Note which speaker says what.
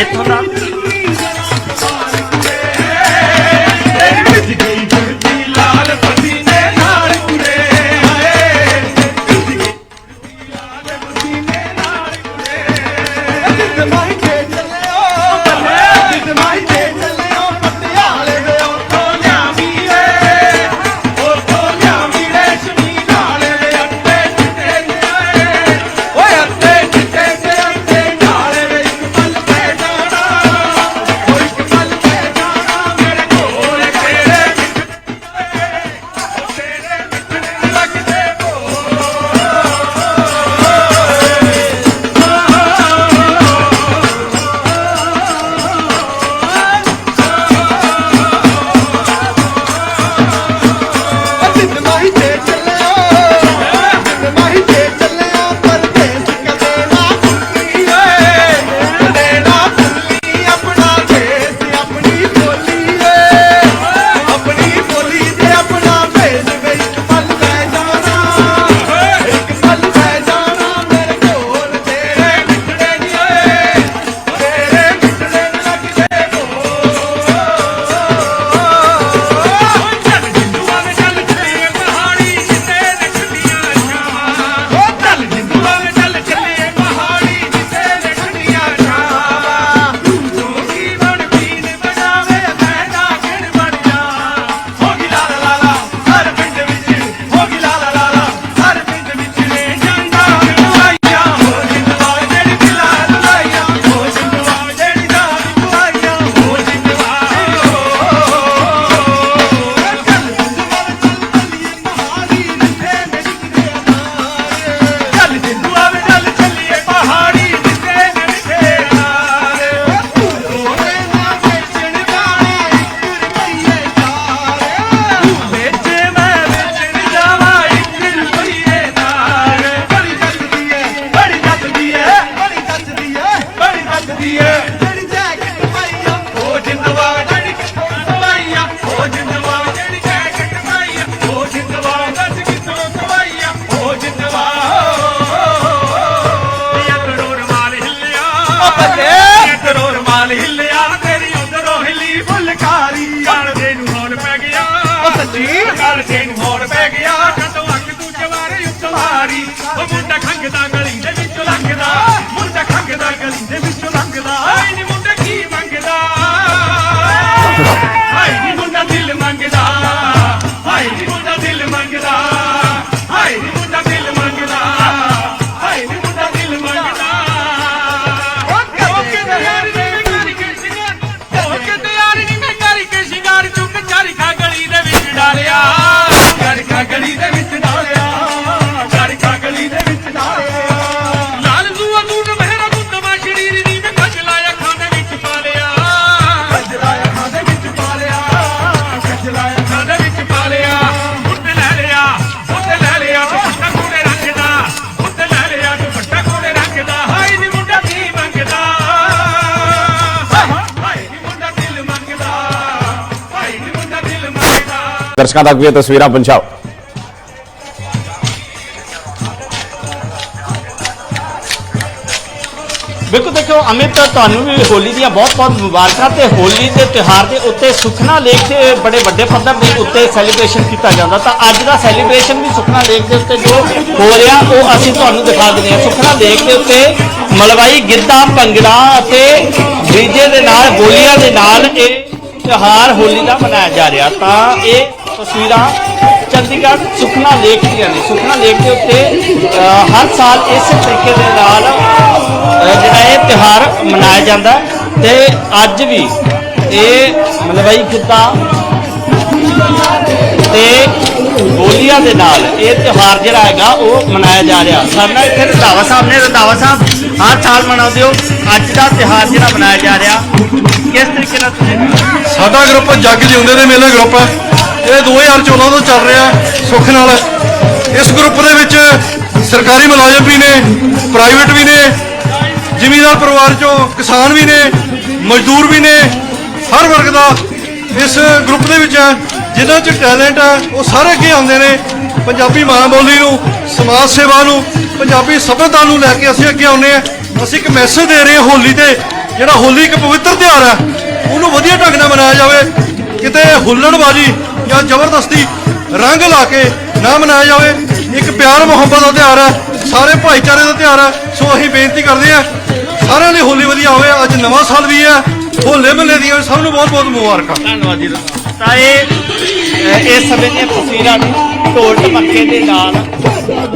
Speaker 1: ਇੱਥੋਂ ਦਾ
Speaker 2: ਉੱਤ ਉਹ ਮੁੰਡਾ ਖੰਗਦਾ ਗਲੀ
Speaker 3: ਦਰਸ਼ਕਾਂ ਤੱਕ ਵੀ ਇਹ ਤਸਵੀਰਾਂ ਪਹੁੰਚਾਓ।
Speaker 1: ਬਿਲਕੁਲ ਦੇਖੋ, ਅਮਿਤ, ਤੁਹਾਨੂੰ ਵੀ ਹੋਲੀ ਦੀਆਂ ਬਹੁਤ-ਬਹੁਤ ਮੁਬਾਰਕਾਂ ਤੇ ਹੋਲੀ ਦੇ ਤਿਉਹਾਰ ਦੇ ਉੱਤੇ ਸੁਖਨਾ ਲੇਕ ਤੇ ਬੜੇ ਵੱਡੇ ਪੱਧਰ ਦੇ ਉੱਤੇ ਸੈਲੀਬ੍ਰੇਸ਼ਨ ਕੀਤਾ ਜਾਂਦਾ। ਤਾਂ ਅੱਜ ਦਾ ਸੈਲੀਬ੍ਰੇਸ਼ਨ ਵੀ ਸੁਖਨਾ ਲੇਕ ਦੇ ਉੱਤੇ ਜੋ ਹੋ ਰਿਹਾ, ਉਹ ਅਸੀਂ ਤੁਹਾਨੂੰ ਦਿਖਾ ਦਿੰਦੇ ਹਾਂ। ਸੁਖਨਾ ਲੇਕ ਦੇ ਉੱਤੇ ਮਲਵਾਈ, ਗਿੱਧਾ, ਭੰਗੜਾ ਅਤੇ ਡੀਜੇ ਦੇ ਨਾਲ ਬੋਲੀਆਂ ਦੇ ਨਾਲ ਇਹ ਤਿਉਹਾਰ ਹੋਲੀ ਦਾ ਮਨਾਇਆ ਜਾ ਰਿਹਾ। ਤਾਂ ਇਹ ਤਸਵੀਰਾਂ ਚੰਡੀਗੜ੍ਹ ਸੁਖਨਾ ਲੇਕ ਦੀਆਂ ਨੇ। ਸੁਖਨਾ ਲੇਕ ਦੇ ਉੱਤੇ ਹਰ ਸਾਲ ਇਸੇ ਤਰੀਕੇ ਦੇ ਨਾਲ ਜਿਹੜਾ ਇਹ ਤਿਉਹਾਰ ਮਨਾਇਆ ਜਾਂਦਾ ਹੈ। ਤੇ ਅੱਜ ਵੀ ਇਹ ਮਲਵਈ ਗਿੱਧਾ ਤੇ ਬੋਲੀਆਂ ਦੇ ਨਾਲ ਇਹ ਤਿਉਹਾਰ ਜਿਹੜਾ ਹੈਗਾ ਉਹ ਮਨਾਇਆ ਜਾ ਰਿਹਾ। ਸਾਡਾ ਇੱਥੇ ਰੰਧਾਵਾ ਸਾਹਿਬ ਨੇ। ਰੰਧਾਵਾ ਸਾਹਿਬ, ਹਰ ਸਾਲ ਮਨਾਉਂਦੇ ਹੋ। ਅੱਜ ਦਾ ਤਿਉਹਾਰ ਜਿਹੜਾ ਮਨਾਇਆ ਜਾ ਰਿਹਾ। ਕਿਸ ਤਰੀਕੇ ਨਾਲ ਤੁਸੀਂ
Speaker 4: ਸਾਡਾ ਗਰੁੱਪ ਜੱਗ ਜਿਉਂਦੇ ਦੇ ਮੇਲਾ ਗਰੁੱਪ। ਹੈ ਇਹ 2014 ਤੋਂ ਚੱਲ ਰਿਹਾ ਸੁੱਖ ਨਾਲ। ਇਸ ਗਰੁੱਪ ਦੇ ਵਿੱਚ ਸਰਕਾਰੀ ਮੁਲਾਜ਼ਮ ਵੀ ਨੇ ਪ੍ਰਾਈਵੇਟ ਵੀ ਨੇ, ਜ਼ਿਮੀਂਦਾਰ ਪਰਿਵਾਰ ਚੋਂ ਕਿਸਾਨ ਵੀ ਨੇ, ਮਜ਼ਦੂਰ ਵੀ ਨੇ, ਹਰ ਵਰਗ ਦਾ ਇਸ ਗਰੁੱਪ ਦੇ ਵਿੱਚ ਹੈ। ਜਿਨ੍ਹਾਂ 'ਚ ਟੈਲੈਂਟ ਹੈ, ਉਹ ਸਾਰੇ ਅੱਗੇ ਆਉਂਦੇ ਨੇ। ਪੰਜਾਬੀ ਮਾਂ ਬੋਲੀ ਨੂੰ, ਸਮਾਜ ਸੇਵਾ ਨੂੰ, ਪੰਜਾਬੀ ਸਭਿਅਤਾ ਨੂੰ ਲੈ ਕੇ ਅਸੀਂ ਅੱਗੇ ਆਉਂਦੇ ਹਾਂ। ਅਸੀਂ ਇੱਕ ਮੈਸੇਜ ਦੇ ਰਹੇ ਹਾਂ ਹੋਲੀ ਤੇ। ਜਿਹੜਾ ਹੋਲੀ ਇੱਕ ਪਵਿੱਤਰ ਤਿਉਹਾਰ ਹੈ, ਉਹਨੂੰ ਵਧੀਆ ਢੰਗ ਨਾਲ ਮਨਾਇਆ ਜਾਵੇ। ਕਿਤੇ ਹੁੱਲੜਬਾਜੀ ਜਾਂ ਜ਼ਬਰਦਸਤੀ ਰੰਗ ਲਾ ਕੇ ਨਾ ਮਨਾਇਆ ਜਾਵੇ, ਇੱਕ ਪਿਆਰ ਮੁਹੱਬਤ ਦਾ ਤਿਉਹਾਰ ਹੈ, ਸਾਰੇ ਭਾਈਚਾਰੇ ਦਾ ਤਿਉਹਾਰ ਹੈ, ਸੋ ਅਸੀਂ ਬੇਨਤੀ ਕਰਦੇ ਹਾਂ, ਸਾਰਿਆਂ ਲਈ ਹੋਲੀ ਵਧੀਆ ਹੋਵੇ, ਅੱਜ ਨਵਾਂ ਸਾਲ ਵੀ ਹੈ, ਹੋਲੇ ਮਹੱਲੇ ਦੀਆਂ ਸਭ ਨੂੰ ਬਹੁਤ ਬਹੁਤ ਮੁਬਾਰਕਾਂ।
Speaker 2: ਧੰਨਵਾਦ ਜੀ ਤਾਂ ਇਹ ਇਸ ਸਮੇਂ ਦੀਆਂ ਤਸਵੀਰਾਂ ਨੇ ਢੋਲ ਢਮੱਕੇ ਦੇ ਨਾਲ